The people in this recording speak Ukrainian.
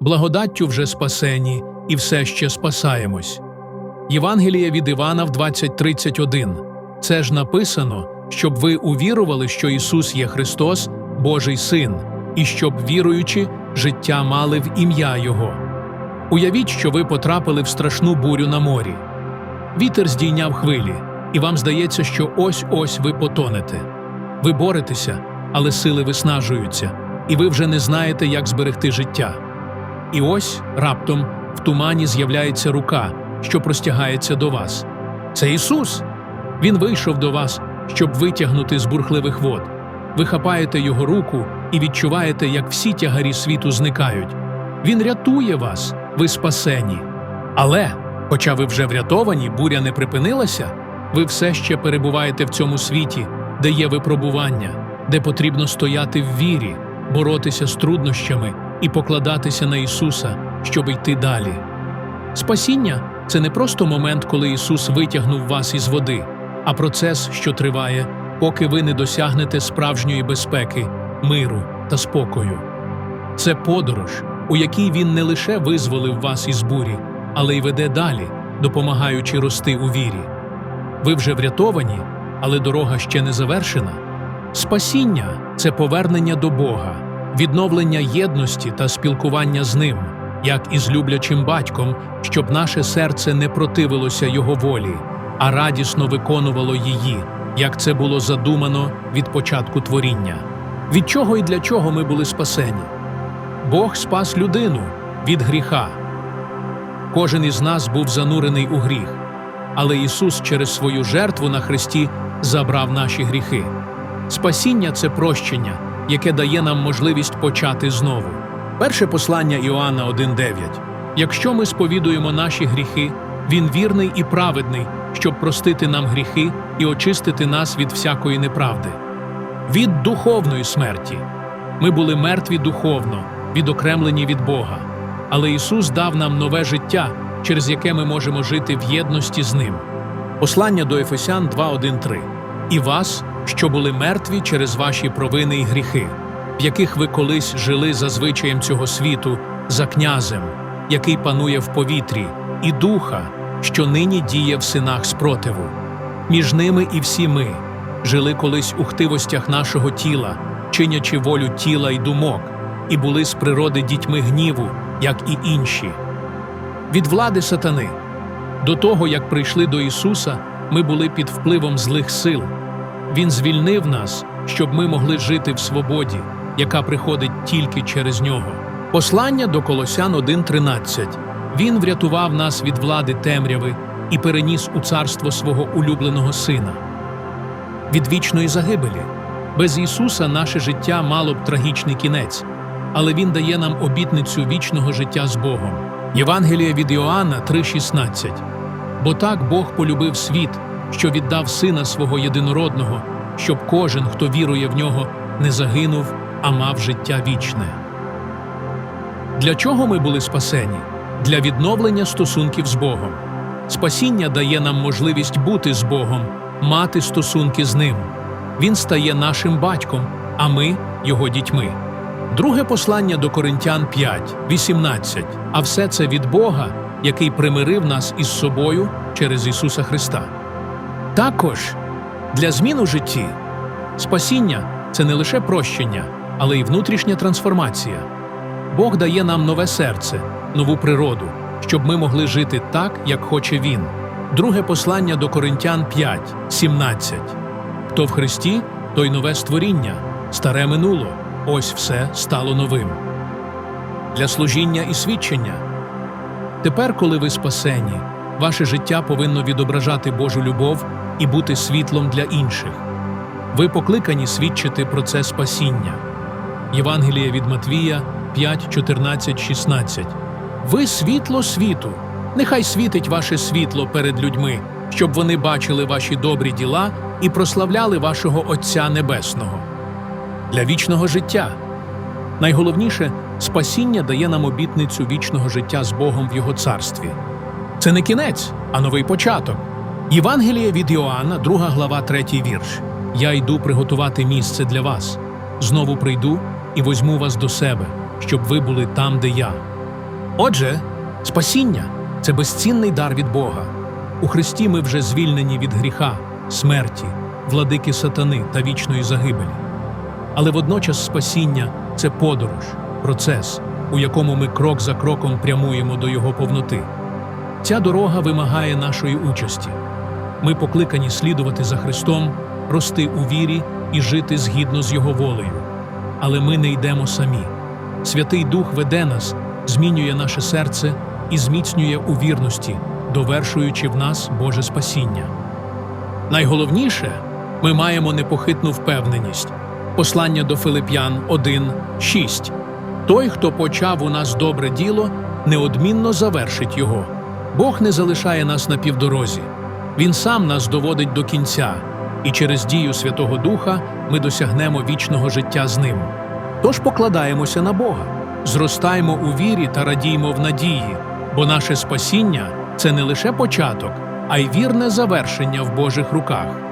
благодаттю вже спасені і все ще спасаємось. Євангеліє від Івана в 20.31. Це ж написано, щоб ви увірували, що Ісус є Христос, Божий Син, і щоб, віруючи, життя мали в ім'я Його. Уявіть, що ви потрапили в страшну бурю на морі. Вітер здійняв хвилі, і вам здається, що ось-ось ви потонете. Ви боретеся, але сили виснажуються, і ви вже не знаєте, як зберегти життя. І ось раптом в тумані з'являється рука, що простягається до вас. Це Ісус. Він вийшов до вас, щоб витягнути з бурхливих вод. Ви хапаєте його руку і відчуваєте, як всі тягарі світу зникають. Він рятує вас, ви спасені. Але, хоча ви вже врятовані, буря не припинилася, ви все ще перебуваєте в цьому світі, де є випробування, де потрібно стояти в вірі, боротися з труднощами і покладатися на Ісуса, щоб йти далі. Спасіння це не просто момент, коли Ісус витягнув вас із води, а процес, що триває, поки ви не досягнете справжньої безпеки, миру та спокою. Це подорож, у якій Він не лише визволив вас із бурі, але й веде далі, допомагаючи рости у вірі. Ви вже врятовані, але дорога ще не завершена. Спасіння це повернення до Бога, відновлення єдності та спілкування з Ним, як із люблячим батьком, щоб наше серце не противилося Його волі, а радісно виконувало її, як це було задумано від початку творіння. Від чого і для чого ми були спасені? Бог спас людину від гріха. Кожен із нас був занурений у гріх, але Ісус через свою жертву на Христі забрав наші гріхи. Спасіння це прощення, яке дає нам можливість почати знову. Перше послання Іоанна 1.9. Якщо ми сповідуємо наші гріхи, Він вірний і праведний, щоб простити нам гріхи і очистити нас від всякої неправди. Від духовної смерті. Ми були мертві духовно, відокремлені від Бога. Але Ісус дав нам нове життя, через яке ми можемо жити в єдності з Ним. Послання до Ефесян 2.1.3 І вас, що були мертві через ваші провини і гріхи, в яких ви колись жили за звичаєм цього світу, за князем, який панує в повітрі, і духа, що нині діє в синах спротиву. Між ними і всі ми жили колись у хтивостях нашого тіла, чинячи волю тіла й думок, і були з природи дітьми гніву, як і інші. Від влади сатани до того, як прийшли до Ісуса, ми були під впливом злих сил. Він звільнив нас, щоб ми могли жити в свободі, яка приходить тільки через нього. Послання до Колосян 1.13. Він врятував нас від влади темряви і переніс у царство свого улюбленого сина. Від вічної загибелі. Без Ісуса наше життя мало б трагічний кінець, але Він дає нам обітницю вічного життя з Богом. Євангеліє від Іоанна 3,16 Бо так Бог полюбив світ, що віддав Сина свого єдинородного, щоб кожен, хто вірує в нього, не загинув, а мав життя вічне. Для чого ми були спасені? Для відновлення стосунків з Богом. Спасіння дає нам можливість бути з Богом, мати стосунки з Ним. Він стає нашим батьком, а ми його дітьми. Друге послання до Коринтян 5, 18. А все це від Бога, який примирив нас із собою через Ісуса Христа. Також для змін у житті спасіння це не лише прощення, але й внутрішня трансформація. Бог дає нам нове серце, нову природу, щоб ми могли жити так, як хоче Він. Друге послання до Коринтян 5, 17. Хто в Христі, той нове створіння, старе минуло, ось все стало новим. Для служіння і свідчення. Тепер, коли ви спасені, ваше життя повинно відображати Божу любов і бути світлом для інших. Ви покликані свідчити про це спасіння. Євангеліє від Матвія 5, 14, 16. Ви світло світу. Нехай світить ваше світло перед людьми, щоб вони бачили ваші добрі діла і прославляли вашого Отця Небесного. Для вічного життя. Найголовніше, спасіння дає нам обітницю вічного життя з Богом в Його царстві. Це не кінець, а новий початок. Євангеліє від Іоанна, 2 глава, 3 вірш. Я йду приготувати місце для вас. Знову прийду і возьму вас до себе, щоб ви були там, де я. Отже, спасіння це безцінний дар від Бога. У Христі ми вже звільнені від гріха, смерті, владики сатани та вічної загибелі. Але водночас спасіння це подорож, процес, у якому ми крок за кроком прямуємо до Його повноти. Ця дорога вимагає нашої участі. Ми покликані слідувати за Христом, рости у вірі і жити згідно з Його волею. Але ми не йдемо самі. Святий Дух веде нас, змінює наше серце і зміцнює у вірності, довершуючи в нас Боже спасіння. Найголовніше ми маємо непохитну впевненість. Послання до Филип'ян 1.6. Той, хто почав у нас добре діло, неодмінно завершить його. Бог не залишає нас на півдорозі. Він сам нас доводить до кінця, і через дію Святого Духа ми досягнемо вічного життя з ним. Тож покладаємося на Бога, зростаємо у вірі та радіймо в надії, бо наше спасіння це не лише початок, а й вірне завершення в Божих руках.